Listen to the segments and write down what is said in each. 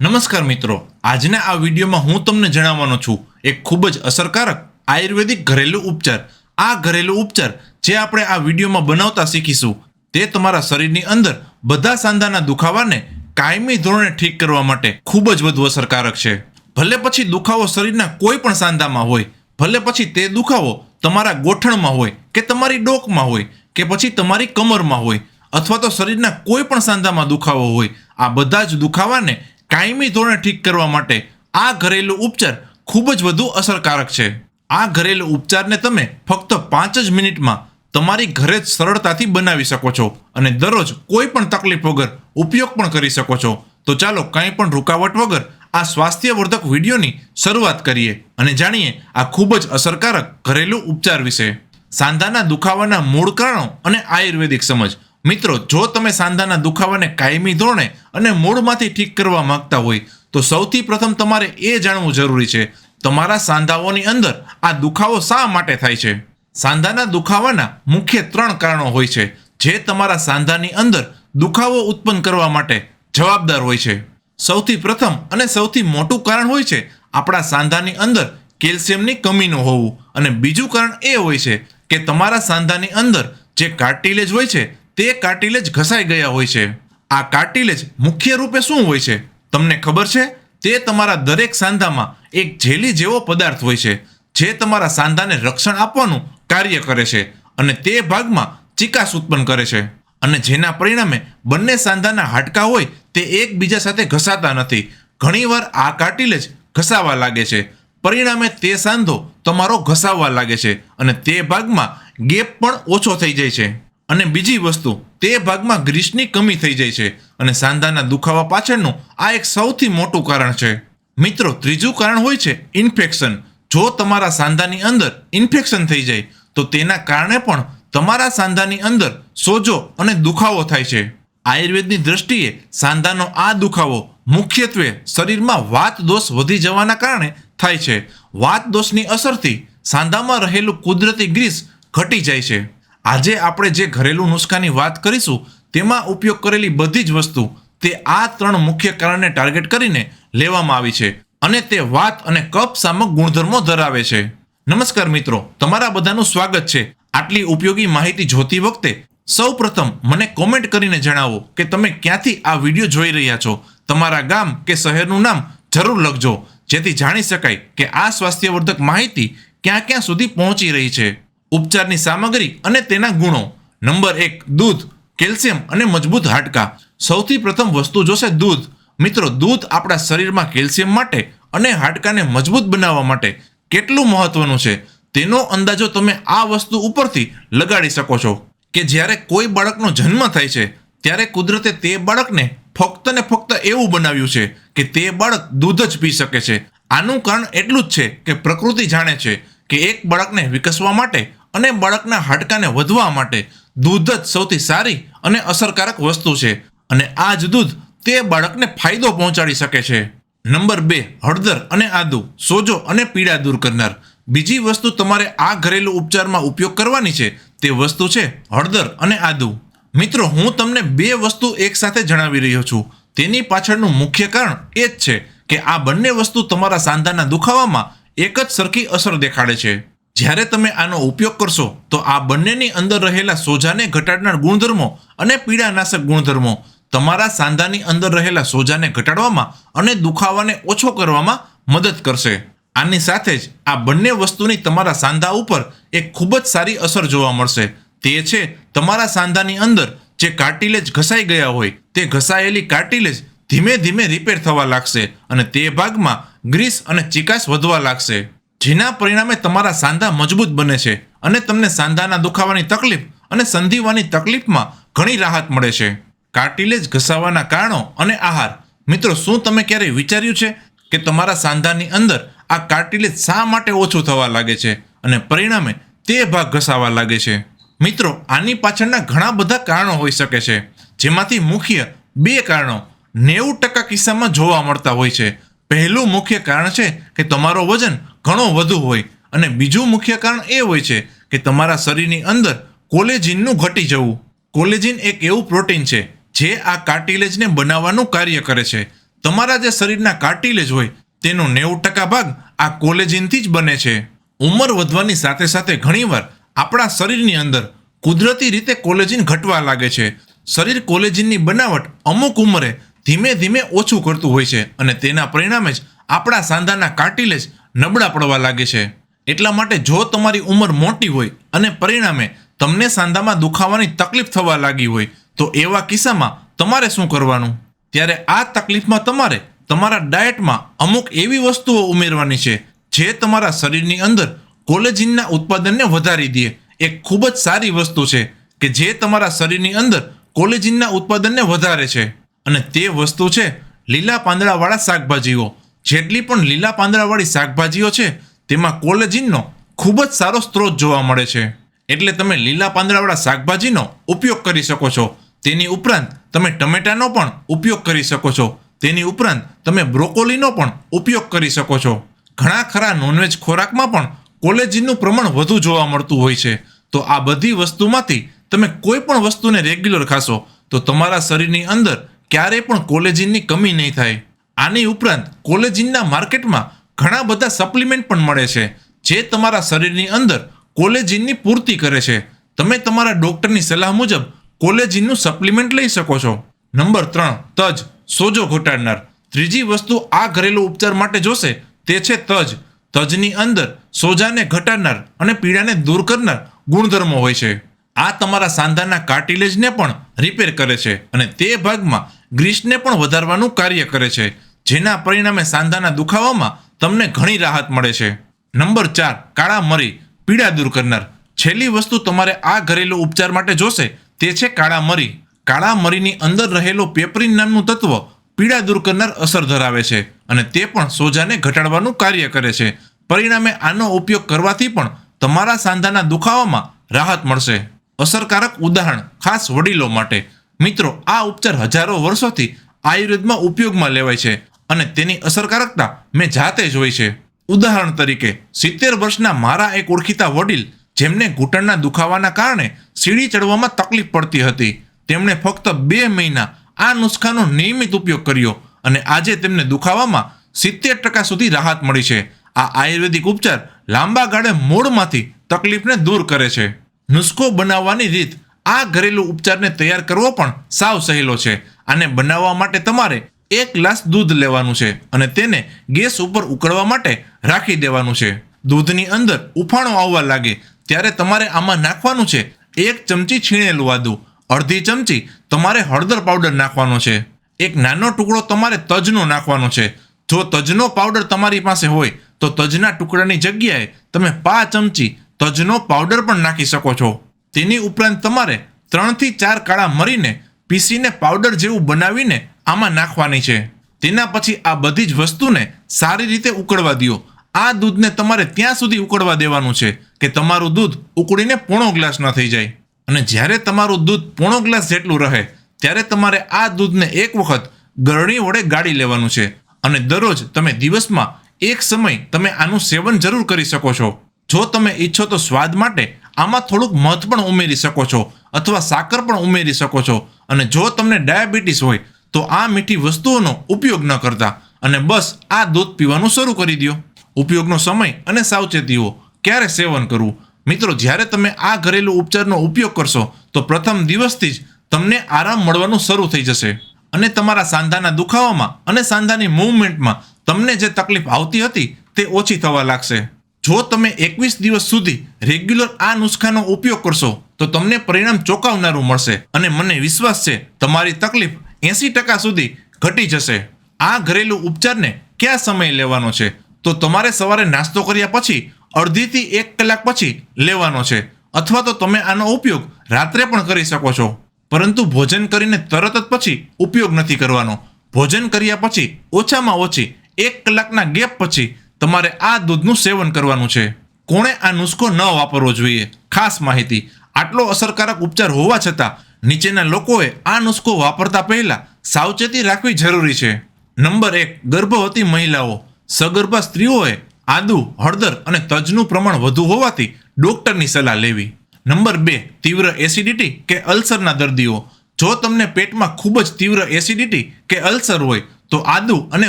નમસ્કાર મિત્રો. આજના આ વિડીયોમાં હું તમને જણાવવાનો છું, એક ખૂબ જ અસરકારક આયુર્વેદિક ઘરેલું ઉપચાર. આ ઘરેલું ઉપચાર જે આપણે આ વિડીયોમાં બનાવતા શીખીશું, તે તમારા શરીરની અંદર બધા સાંધાના દુખાવાને કાયમી ધોરણે ઠીક કરવા માટે ખૂબ જ વધુ અસરકારક છે. ભલે પછી દુખાવો શરીરના કોઈ પણ સાંધામાં હોય, ભલે પછી તે દુખાવો તમારા ગોઠણમાં હોય કે તમારી ડોકમાં હોય કે પછી તમારી કમરમાં હોય, અથવા તો શરીરના કોઈ પણ સાંધામાં દુખાવો હોય, આ બધા જ દુખાવાને કાયમી ધોરણે ઠીક કરવા માટે આ ઘરેલું ઉપચાર ખૂબ જ વધુ અસરકારક છે. આ ઘરેલું ઉપચારને તમે ફક્ત પાંચ જ મિનિટમાં તમારી ઘરે જ સરળતાથી બનાવી શકો છો અને દરરોજ કોઈ પણ તકલીફ વગર ઉપયોગ પણ કરી શકો છો. તો ચાલો કંઈ પણ રૂકાવટ વગર આ સ્વાસ્થ્યવર્ધક વિડીયોની શરૂઆત કરીએ અને જાણીએ આ ખૂબ જ અસરકારક ઘરેલું ઉપચાર વિશે. સાંધાના દુખાવાના મૂળ કારણો અને આયુર્વેદિક સમજ. મિત્રો, જો તમે સાંધાના દુખાવાને કાયમી ધોરણે અને મૂળમાંથી ઠીક કરવા માંગતા હોય, તો સૌથી પ્રથમ તમારે એ જાણવું જરૂરી છે, તમારા સાંધાઓની અંદર આ દુખાવો શા માટે થાય છે? સાંધાના દુખાવાના મુખ્ય ત્રણ કારણો હોય છે, જે તમારા સાંધાની અંદર દુખાવો ઉત્પન્ન કરવા માટે જવાબદાર હોય છે. સૌથી પ્રથમ અને સૌથી મોટું કારણ હોય છે, આપણા સાંધાની અંદર કેલ્શિયમની કમીનું હોવું. અને બીજું કારણ એ હોય છે કે તમારા સાંધાની અંદર જે કાર્ટિલેજ હોય છે તે કાર્ટિલેજ ઘસાઈ ગયા હોય છે. આ કાર્ટિલેજ મુખ્ય રૂપે શું હોય છે? તમને ખબર છે? તે તમારા દરેક સાંધામાં એક જેલી જેવો પદાર્થ હોય છે, જે તમારા સાંધાને રક્ષણ આપવાનું કાર્ય કરે છે અને તે ભાગમાં ચિકાસ ઉત્પન્ન કરે છે. અને જેના પરિણામે બંને સાંધાના હાડકા હોય તે એકબીજા સાથે ઘસાતા નથી. ઘણીવાર આ કાર્ટિલેજ ઘસાવા લાગે છે. પરિણામે તે સાંધો તમારો ઘસાવવા લાગે છે અને તે ભાગમાં ગેપ પણ ઓછો થઈ જાય છે. અને બીજી વસ્તુ, તે ભાગમાં ગ્રીસની કમી થઈ જાય છે અને સાંધાના દુખાવા પાછળનું આ એક સૌથી મોટું કારણ છે. મિત્રો, ત્રીજું કારણ હોય છે ઇન્ફેક્શન. જો તમારા સાંધાની અંદર ઇન્ફેક્શન થઈ જાય, તો તેના કારણે પણ તમારા સાંધાની અંદર સોજો અને દુખાવો થાય છે. આયુર્વેદની દ્રષ્ટિએ સાંધાનો આ દુખાવો મુખ્યત્વે શરીરમાં વાત દોષ વધી જવાના કારણે થાય છે. વાત દોષની અસરથી સાંધામાં રહેલું કુદરતી ગ્રીસ ઘટી જાય છે. આજે આપણે જે ઘરેલું નુસ્ખાની વાત કરીશું, તેમાં ઉપયોગ કરેલી બધી જ વસ્તુ તે આ ત્રણ મુખ્ય કારણને ટાર્ગેટ કરીને લેવામાં આવી છે અને તે વાત અને કપ સામક ગુણધર્મો ધરાવે છે. નમસ્કાર મિત્રો, તમારા બધાનું સ્વાગત છે. આટલી ઉપયોગી માહિતી જોતી વખતે સૌ પ્રથમ મને કોમેન્ટ કરીને જણાવો કે તમે ક્યાંથી આ વીડિયો જોઈ રહ્યા છો. તમારા ગામ કે શહેરનું નામ જરૂર લખજો, જેથી જાણી શકાય કે આ સ્વાસ્થ્યવર્ધક માહિતી ક્યાં ક્યાં સુધી પહોંચી રહી છે. ઉપચારની સામગ્રી અને તેના ગુણો. નંબર એક, દૂધ, કેલ્શિયમ અને મજબૂત હાડકાં. સૌથી પ્રથમ વસ્તુ જોશે દૂધ. મિત્રો, દૂધ આપણા શરીરમાં કેલ્શિયમ માટે અને હાડકાને મજબૂત બનાવવા માટે કેટલું મહત્વનું છે? તેનો અંદાજો તમે આ વસ્તુ ઉપરથી લગાડી શકો છો કે જ્યારે કોઈ બાળકનો જન્મ થાય છે, ત્યારે કુદરતે તે બાળકને ફક્ત ને ફક્ત એવું બનાવ્યું છે કે તે બાળક દૂધ જ પી શકે છે. આનું કારણ એટલું જ છે કે પ્રકૃતિ જાણે છે કે એક બાળકને વિકસવા માટે અને બાળકના હાડકાને વધવા માટે દૂધ જ સૌથી સારી અને અસરકારક વસ્તુ છે. અને આ જ દૂધ તે બાળકને ફાયદો પહોંચાડી શકે છે. નંબર બે, હળદર અને આદુ, સોજો અને પીડા દૂર કરનાર. બીજી વસ્તુ તમારે આ ઘરેલું ઉપચારમાં ઉપયોગ કરવાની છે તે વસ્તુ છે હળદર અને આદુ. મિત્રો, હું તમને બે વસ્તુ એકસાથે જણાવી રહ્યો છું. તેની પાછળનું મુખ્ય કારણ એ જ છે કે આ બંને વસ્તુ તમારા સાંધાના દુખાવામાં એક જ સરખી અસર દેખાડે છે. જ્યારે તમે આનો ઉપયોગ કરશો, તો આ બંનેની અંદર રહેલા સોજાને ઘટાડનાર ગુણધર્મો અને પીડાનાશક ગુણધર્મો તમારા સાંધાની અંદર રહેલા સોજાને ઘટાડવામાં અને દુખાવાને ઓછો કરવામાં મદદ કરશે. આની સાથે જ આ બંને વસ્તુની તમારા સાંધા ઉપર એક ખૂબ જ સારી અસર જોવા મળશે. તે છે તમારા સાંધાની અંદર જે કાર્ટિલેજ ઘસાઈ ગયા હોય, તે ઘસાયેલી કાર્ટિલેજ ધીમે ધીમે રિપેર થવા લાગશે અને તે ભાગમાં ગ્રીસ અને ચિકાસ વધવા લાગશે. જેના પરિણામે તમારા સાંધા મજબૂત બને છે અને તમને સાંધાના દુખાવાની તકલીફ અને સંધિવાની તકલીફમાં ઘણી રાહત મળે છે. કાર્ટિલેજ ઘસાવાના કારણો અને આહાર. મિત્રો, શું તમે ક્યારેય વિચાર્યું છે કે તમારા સાંધાની અંદર આ કાર્ટિલેજ શા માટે ઓછું થવા લાગે છે અને પરિણામે તે ભાગ ઘસાવા લાગે છે? મિત્રો, આની પાછળના ઘણા બધા કારણો હોઈ શકે છે, જેમાંથી મુખ્ય બે કારણો નેવું ટકા કિસ્સામાં જોવા મળતા હોય છે. પહેલું મુખ્ય કારણ છે કે તમારો વજન ઘણો વધુ હોય. અને બીજું મુખ્ય કારણ એ હોય છે કે તમારા શરીરની અંદર કોલેજિનનું ઘટી જવું. કોલેજિન એક એવું પ્રોટીન છે જે આ કાર્ટિલેજને બનાવવાનું કાર્ય કરે છે. તમારા જે શરીરના કાર્ટિલેજ હોય તેનો નેવું ટકા ભાગ આ કોલેજિનથી જ બને છે. ઉંમર વધવાની સાથે સાથે ઘણીવાર આપણા શરીરની અંદર કુદરતી રીતે કોલેજિન ઘટવા લાગે છે. શરીર કોલેજિનની બનાવટ અમુક ઉંમરે ધીમે ધીમે ઓછું કરતું હોય છે અને તેના પરિણામે જ આપણા સાંધાના કાર્ટિલેજ નબળા પડવા લાગે છે. એટલા માટે જો તમારી ઉંમર મોટી હોય અને પરિણામે તમને સાંધામાં દુખાવાની તકલીફ થવા લાગી હોય, તો એવા કિસ્સામાં તમારે શું કરવાનું? ત્યારે આ તકલીફમાં તમારે તમારા ડાયટમાં અમુક એવી વસ્તુઓ ઉમેરવાની છે, જે તમારા શરીરની અંદર કોલેજિનના ઉત્પાદનને વધારી દે. એ ખૂબ જ સારી વસ્તુ છે કે જે તમારા શરીરની અંદર કોલેજિનના ઉત્પાદનને વધારે છે. અને તે વસ્તુ છે લીલા પાંદડાવાળા શાકભાજીઓ. જેટલી પણ લીલા પાંદડાવાળી શાકભાજીઓ છે, તેમાં કોલેજિનનો ખૂબ જ સારો સ્ત્રોત જોવા મળે છે. એટલે તમે લીલા પાંદડાવાળા શાકભાજીનો ઉપયોગ કરી શકો છો. તેની ઉપરાંત તમે ટમેટાનો પણ ઉપયોગ કરી શકો છો. તેની ઉપરાંત તમે બ્રોકોલીનો પણ ઉપયોગ કરી શકો છો. ઘણા ખરા નોનવેજ ખોરાકમાં પણ કોલેજિનનું પ્રમાણ વધુ જોવા મળતું હોય છે. તો આ બધી વસ્તુમાંથી તમે કોઈ પણ વસ્તુને રેગ્યુલર ખાશો, તો તમારા શરીરની અંદર ક્યારેય પણ કોલેજિનની કમી નહીં થાય. આની ઉપરાંત કોલેજિનના માર્કેટમાં ઘણા બધા સપ્લિમેન્ટ પણ મળે છે, જે તમારા શરીરની અંદર કોલેજિનની પૂર્તિ કરે છે. તમે તમારા ડોક્ટરની સલાહ મુજબ કોલેજિનનું સપ્લિમેન્ટ લઈ શકો છો. નંબર ત્રણ, તજ, સોજો ઘટાડનાર. ત્રીજી વસ્તુ આ ઘરેલું ઉપચાર માટે જોશે, તે છે તજ. તજની અંદર સોજાને ઘટાડનાર અને પીડાને દૂર કરનાર ગુણધર્મો હોય છે. આ તમારા સાંધાના કાર્ટિલેજને પણ રિપેર કરે છે અને તે ભાગમાં ગ્રીસને પણ વધારવાનું કાર્ય કરે છે. જેના પરિણામે સાંધાના દુખાવામાં તમને ઘણી રાહત મળે છે. નંબર ચાર, કાળા મરી, પીડા દૂર કરનાર. છેલ્લી વસ્તુ તમારે આ ઘરેલું ઉપચાર માટે જોશે તે છે કાળા મરી. કાળા મરીની અંદર રહેલો પેપરિન નામનું તત્વ પીડા દૂર કરનાર અસર ધરાવે છે અને તે પણ સોજાને ઘટાડવાનું કાર્ય કરે છે. પરિણામે આનો ઉપયોગ કરવાથી પણ તમારા સાંધાના દુખાવામાં રાહત મળશે. અસરકારક ઉદાહરણ, ખાસ વડીલો માટે. મિત્રો, આ ઉપચાર હજારો વર્ષોથી આયુર્વેદમાં ઉપયોગમાં લેવાય છે. અને તેની અસરકારકતા મેં જાતે જોઈ છે. ઉદાહરણ તરીકે, સિત્તેર વર્ષના મારા એક ઓળખીતા વડીલ, જેમને ઘૂંટણના દુખાવાના કારણે સીડી ચડવામાં તકલીફ પડતી હતી, તેમણે ફક્ત બે મહિના આ નુસ્ખાનો નિયમિત ઉપયોગ કર્યો અને આજે તેમને દુખાવામાં સિત્તેર ટકા સુધી રાહત મળી છે. આ આયુર્વેદિક ઉપચાર લાંબા ગાળે મૂળમાંથી તકલીફને દૂર કરે છે. નુસ્ખો બનાવવાની રીત આ ઘરેલું ઉપચારને તૈયાર કરવો પણ સાવ સહેલો છે. આને બનાવવા માટે તમારે એક ગ્લાસ દૂધ લેવાનું છે અને તેને ગેસ ઉપર ઉકળવા માટે રાખી દેવાનું છે. દૂધની અંદર ઉફાણો આવવા લાગે ત્યારે તમારે આમાં નાખવાનું છે એક ચમચી છીણેલું આદું, અડધી ચમચી તમારે હળદર પાવડર નાખવાનો છે. એક નાનો ટુકડો તમારે તજનો નાખવાનો છે. જો તજનો પાવડર તમારી પાસે હોય તો તજના ટુકડાની જગ્યાએ તમે પાંચ ચમચી તજનો પાવડર પણ નાખી શકો છો. તેની ઉપરાંત તમારે ત્રણથી ચાર કાળા મરીને પીસીને પાવડર જેવું બનાવીને આમાં નાખવાની છે. તેના પછી આ બધી જ વસ્તુને સારી રીતે ઉકળવા દો આ દૂધને તમારે ત્યાં સુધી ઉકળવા દેવાનું છે કે તમારું દૂધ ઉકળીને પોણો ગ્લાસ ન થઈ જાય. અને જ્યારે તમારું દૂધ પોણો ગ્લાસ જેટલું રહે, ત્યારે તમારે આ દૂધને એક વખત ગરણી વડે ગાળી લેવાનું છે. અને દરરોજ તમે દિવસમાં એક સમય તમે આનું સેવન જરૂર કરી શકો છો. જો તમે ઈચ્છો તો સ્વાદ માટે આમાં થોડુંક મધ પણ ઉમેરી શકો છો અથવા સાકર પણ ઉમેરી શકો છો. અને જો તમને ડાયાબિટીસ હોય તો આ મીઠી વસ્તુઓનો ઉપયોગ ન કરતા અને બસ આ દૂધ પીવાનું શરૂ કરી દો ઉપયોગનો સમય અને સાવચેતીઓ ક્યારે સેવન કરવું? મિત્રો, જ્યારે તમે આ ઘરેલું ઉપચારનો ઉપયોગ કરશો, તો પ્રથમ દિવસથી જ તમને આરામ મળવાનું શરૂ થઈ જશે. અને તમારા સાંધાના દુખાવામાં અને સાંધાની મૂવમેન્ટમાં તમને જે તકલીફ આવતી હતી, તે ઓછી થવા લાગશે. જો તમે એકવીસ દિવસ સુધી રેગ્યુલર આ નુસ્ખાનો ઉપયોગ કરશો, તો તમને પરિણામ ચોંકાવનારું મળશે અને મને વિશ્વાસ છે, તમારી તકલીફ એંસી ટકા સુધી ઘટી જશે. આ ઘરેલું ઉપચારને કયા સમય લેવાનો છે? તો તમારે સવારે નાસ્તો કર્યા પછી અડધીથી એક કલાક પછી લેવાનો છે. અથવા તો તમે આનો ઉપયોગ રાત્રે પણ કરી શકો છો. પરંતુ ભોજન કરીને તરત જ પછી ઉપયોગ નથી કરવાનો. ભોજન કર્યા પછી ઓછામાં ઓછી એક કલાકના ગેપ પછી તમારે આ દૂધનું સેવન કરવાનું છે. કોણે આ નુસ્ખો ન વાપરવો જોઈએ? ખાસ માહિતી. આટલો અસરકારક ઉપચાર હોવા છતાં નીચેના લોકોએ આ નુસ્ખો વાપરતા પહેલા સાવચેતી રાખવી જરૂરી છે. નંબર એક, ગર્ભવતી મહિલાઓ. સગર્ભા સ્ત્રીઓએ આદુ, હળદર અને તજનું પ્રમાણ વધુ હોવાથી ડોક્ટરની સલાહ લેવી. નંબર બે, તીવ્ર એસિડિટી કે અલ્સરના દર્દીઓ. જો તમને પેટમાં ખૂબ જ તીવ્ર એસિડિટી કે અલ્સર હોય, તો આદુ અને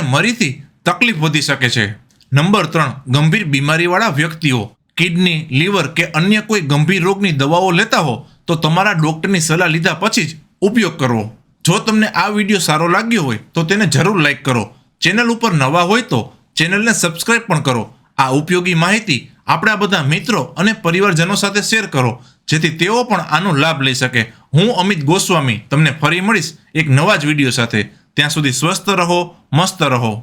મરીથી તકલીફ વધી શકે છે. નંબર ત્રણ, ગંભીર બીમારીવાળા વ્યક્તિઓ. કિડની, લીવર કે અન્ય કોઈ ગંભીર રોગની દવાઓ લેતા હો તો તમારા ડોક્ટરની સલાહ લીધા પછી જ ઉપયોગ કરવો. જો તમને આ વીડિયો સારો લાગ્યો હોય, તો તેને જરૂર લાઈક કરો. ચેનલ ઉપર નવા હોય તો ચેનલને સબસ્ક્રાઈબ પણ કરો. આ ઉપયોગી માહિતી આપણા બધા મિત્રો અને પરિવારજનો સાથે શેર કરો, જેથી તેઓ પણ આનો લાભ લઈ શકે. હું અમિત ગોસ્વામી, તમને ફરી મળીશ એક નવા જ વીડિયો સાથે. ત્યાં સુધી સ્વસ્થ રહો, મસ્ત રહો.